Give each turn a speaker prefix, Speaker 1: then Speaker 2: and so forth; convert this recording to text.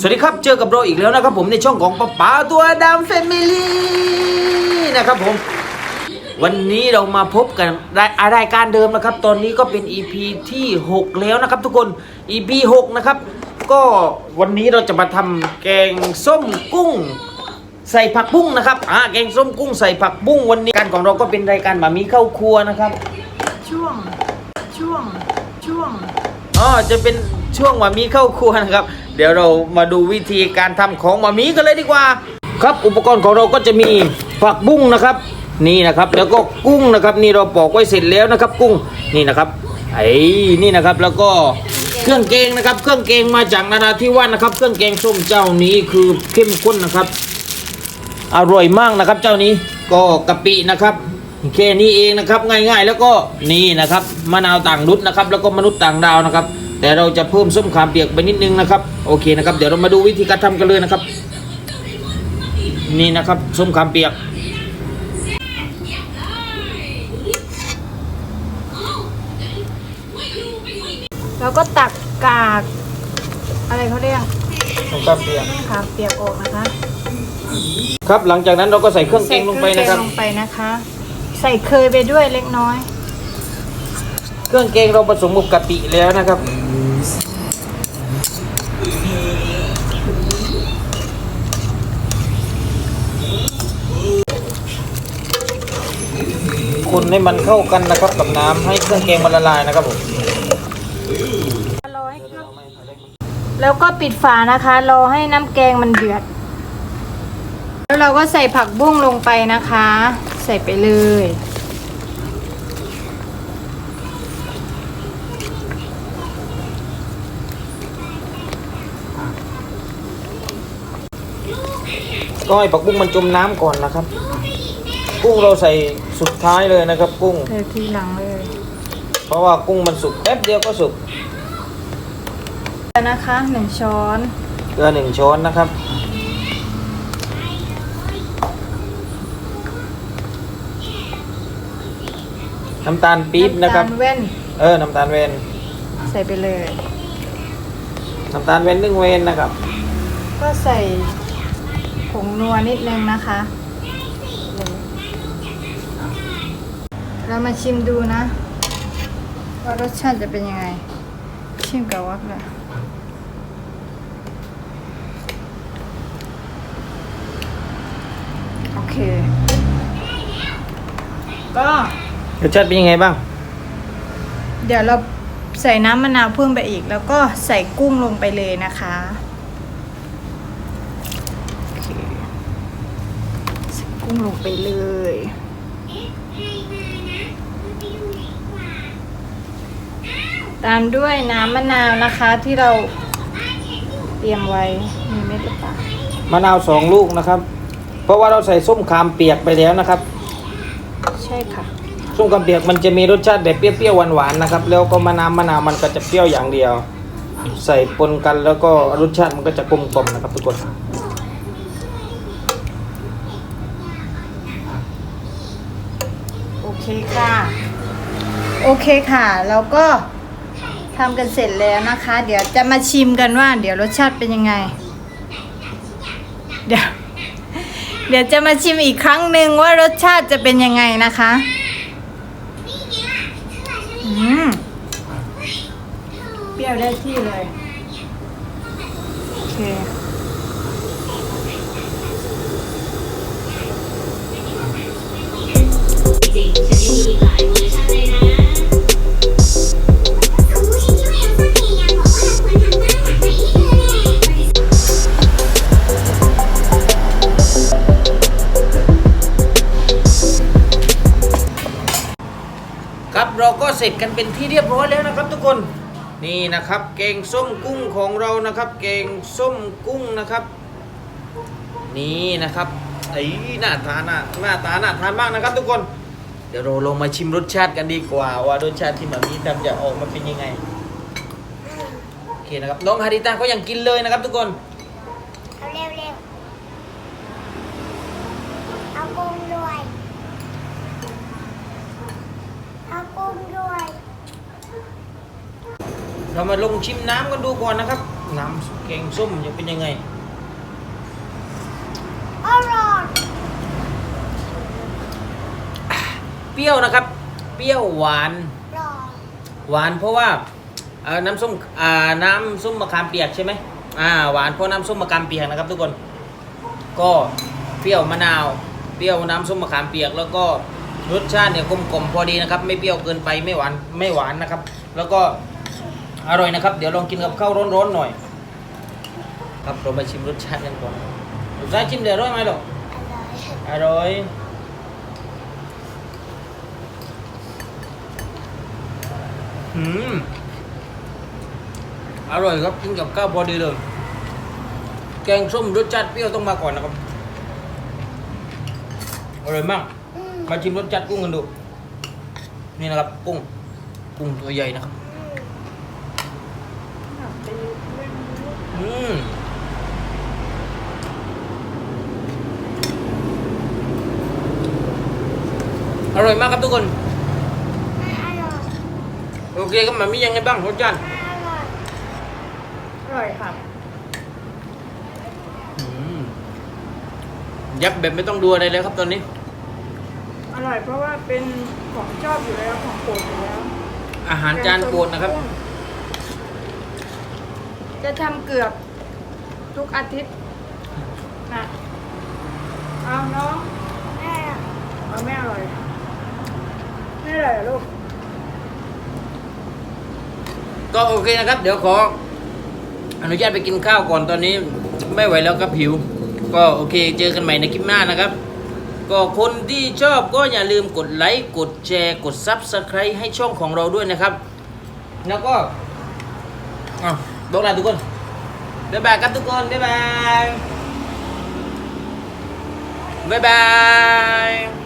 Speaker 1: สวัสดีครับ เจอกับเราอีกแล้วนะครับผมในช่องของป๊าป๋าตัวดำแฟมิลี่นะครับผม วันนี้เรามาพบกันรายรายการเดิมนะครับ ตอนนี้ก็เป็น EP ที่ 6 แล้วนะครับทุกคน EP 6 นะครับ ก็วันนี้เราจะมาทำแกงส้มกุ้งใส่ผักบุ้งนะครับอ่าแกงส้มกุ้งใส่ผักบุ้งวันนี้การของเราก็เป็นรายการหมามีเข้าครัวนะครับ
Speaker 2: ช่วง ช่วง ช่วง
Speaker 1: อ๋อ จะเป็น ช่วงหมามีเข้าครัวนะครับ เดี๋ยวเรามาดูวิธีการทำของหมามีกันเลยดีกว่า ครับอุปกรณ์ของเราก็จะมีผักบุ้งนะครับนี่นะครับแล้วก็กุ้งนะครับนี่เราปอกไว้เสร็จแล้วนะครับ กุ้งนี่นะครับไอ้นี่นะครับแล้วก็เครื่องแกงนะครับ เครื่องแกงมาจากนาราธิวาสนะครับ เครื่องแกงส้มเจ้านี้คือเข้มข้นนะครับ อร่อยมากนะครับ เจ้านี้ก็กะปินะครับแค่นี้เองนะครับง่ายๆ แล้วก็นี่นะครับมะนาวต่างนุษนะครับ แล้วก็มนุษย์ต่างดาวนะครับ แต่เราจะเพิ่มส้มขามเปียกไปนิดนึงนะครับ โอเคนะครับ เดี๋ยวเรามาดูวิธีการทำกันเลยนะครับ นี่นะครับส้มขามเปียก
Speaker 2: แล้วก็ตักกาก อะไรเขาเรียก
Speaker 1: ส้มขามเปียก
Speaker 2: ขามเปียกออกนะคะ
Speaker 1: ครับหลังจากนั้นเราก็ใส่เครื่องแกงลงไปนะครับ
Speaker 2: ใส่เคองแกงลงไปนะคะ ใส่เคยไปด้วยเล็กน้อย
Speaker 1: เครื่องแกงเราผสมกับกะปิแล้วนะครับ คนให้มันเข้ากันนะครับกับน้ำให้เครื่องแกงมันละลายนะครับผม
Speaker 2: รอให้เข้าแล้วก็ปิดฝานะคะรอให้น้ำแกงมันเดือด แล้วเราก็ใส่ผักบุ้งลงไปนะคะ ใส่ไปเลย
Speaker 1: ก็ให้ผักบุ้งมันจมน้ำก่อนนะครับ กุ้งเราใส่สุดท้ายเลยนะครับ กุ้ง
Speaker 2: เททีหลังเลย
Speaker 1: เพราะว่ากุ้งมันสุกแป๊บเดียวก็สุก
Speaker 2: แล้วนะคะหนึ่งช้อน
Speaker 1: เกลือหนึ่งช้อนนะครับ น้ำตาลปี๊บนะครับำ
Speaker 2: ตาลแว่น
Speaker 1: เออ น้ำตาลเวน
Speaker 2: ใส่ไปเลย
Speaker 1: น้ำตาลเวนหนึ่งเวนนะครับ
Speaker 2: ก็ใส่ผงนัวนิดนึงนะคะ เรามาชิมดูนะ ว่ารสชาติจะเป็นยังไง ชิมกับวักเลยโอเค ก็
Speaker 1: รสชาติเป็นยังไงบ้าง
Speaker 2: เดี๋ยวเราใส่น้ำมะนาวเพิ่มไปอีก แล้วก็ใส่กุ้งลงไปเลยนะคะโอเคใส่กุ้งลงไปเลย ตามด้วยน้ำมะนาวนะคะที่เราเตรียมไว้ มีเม็ดหรือเปล่ามะ
Speaker 1: นาวสองลูกนะครับ เพราะว่าเราใส่ส้มขามเปียกไปแล้วนะครับ
Speaker 2: ใช่ค่ะ
Speaker 1: ส้มขามเปียกมันจะมีรสชาติแบบเปรี้ยวๆหวานๆนะครับ แล้วก็มะนาวมะนาวมันก็จะเปรี้ยวอย่างเดียว ใส่ปนกันแล้วก็รสชาติมันก็จะกลมกล่อมนะครับทุกคน
Speaker 2: โอเคค่ะ โอเคค่ะ แล้วก็ ทำกันเสร็จแล้วนะคะ เดี๋ยวจะมาชิมกันว่า เดี๋ยวรสชาติเป็นยังไง เดี๋ยวเดี๋ยวจะมาชิมอีกครั้งหนึ่งว่ารสชาติจะเป็นยังไงนะคะอืมเปรี้ยวได้ที่เลย โอเค
Speaker 1: ราก็เสร็จกันเป็นที่เรียบร้อยแล้วนะครับ ทุกคนนี่นะครับแกงส้มกุ้งของเรานะครับแกงส้มกุ้งนะครับ นี่นะครับไอ้หน้าทานน่ะหน้าตาน่าทานมากนะครับ ทุกคน เดี๋ยวเราลงมาชิมรสชาติกันดีกว่า ว่ารสชาติที่แบบนี้ทำจะออกมาเป็นยังไงโอเคนะครับน้องฮาริตาก็ยังกินเลยนะครับ ทุกคน
Speaker 3: เอาเร็วเร็วเอากุ้งด้วย เอากุ้งด้วย
Speaker 1: เรามาลงชิมน้ำกันดูก่อนนะครับ น้ำแกงส้มจะเป็นยังไง
Speaker 3: อร่อย
Speaker 1: เปรี้ยวนะครับ เปรี้ยวหวาน
Speaker 3: อร่อย
Speaker 1: หวานเพราะว่าเอ่อน้ำส้มอ่าน้ำส้มมะขามเปียกใช่ไหมอ่าหวานเพราะน้ำส้มมะขามเปียกนะครับ ทุกคน ก็เปรี้ยวมะนาว เปรี้ยวน้ำส้มมะขามเปียก แล้วก็ รสชาติเนี่ยกลมกล่อมพอดีนะครับ ไม่เปรี้ยวเกินไปไม่หวานไม่หวานนะครับ แล้วก็อร่อยนะครับ เดี๋ยวลองกินกับข้าวร้อนๆหน่อย ครับเรามาชิมรสชาติกันก่อนรสชาติชิมเดี๋ยวอร่อยไหมหรอก
Speaker 3: อร่อย
Speaker 1: อร่อยอืมอร่อยครับกินกับข้าวพอดีเลย แกงส้มรสชาติเปรี้ยวต้องมาก่อนนะครับอร่อยมาก
Speaker 3: ม
Speaker 1: มาชิมรสชาติกุ้งกันดู นี่นะครับกุ้ง กุ้งตัวใหญ่นะครับ อืมอร่อยมากครับทุกคน
Speaker 3: อร่อย
Speaker 1: โอเคครับมันมียังไงบ้างรสชาติ
Speaker 3: อร่อย
Speaker 2: อร่อยค่ะ
Speaker 1: อืมยับแบบไม่ต้องดูอะไรเลยครับตอนนี้
Speaker 2: อ ร่อยเพราะว่าเป็นของชอบอยู่แล้วของโปรดอยู่แล้ว
Speaker 1: อาหารจานโปรดนะครับ
Speaker 2: จะทำเกือบทุกอาทิตย์นะเอาน้อง
Speaker 3: อร่อย
Speaker 2: เอาไม่อร่อยไม่อร่อยเหรอลูก
Speaker 1: ก็โอเคนะครับ เดี๋ยวขออนุญาตไปกินข้าวก่อนตอนนี้ ไม่ไหวแล้วครับหิว ก็โอเค เจอกันใหม่ในคลิปหน้านะครับ ก็คนที่ชอบก็อย่าลืมกดไลค์กดแชร์กดซับสไครต์ให้ช่องของเราด้วยนะครับ แล้วก็อะบอกลาทุกคนบ๊ายบายครับทุกคนบ๊ายบายบ๊ายบาย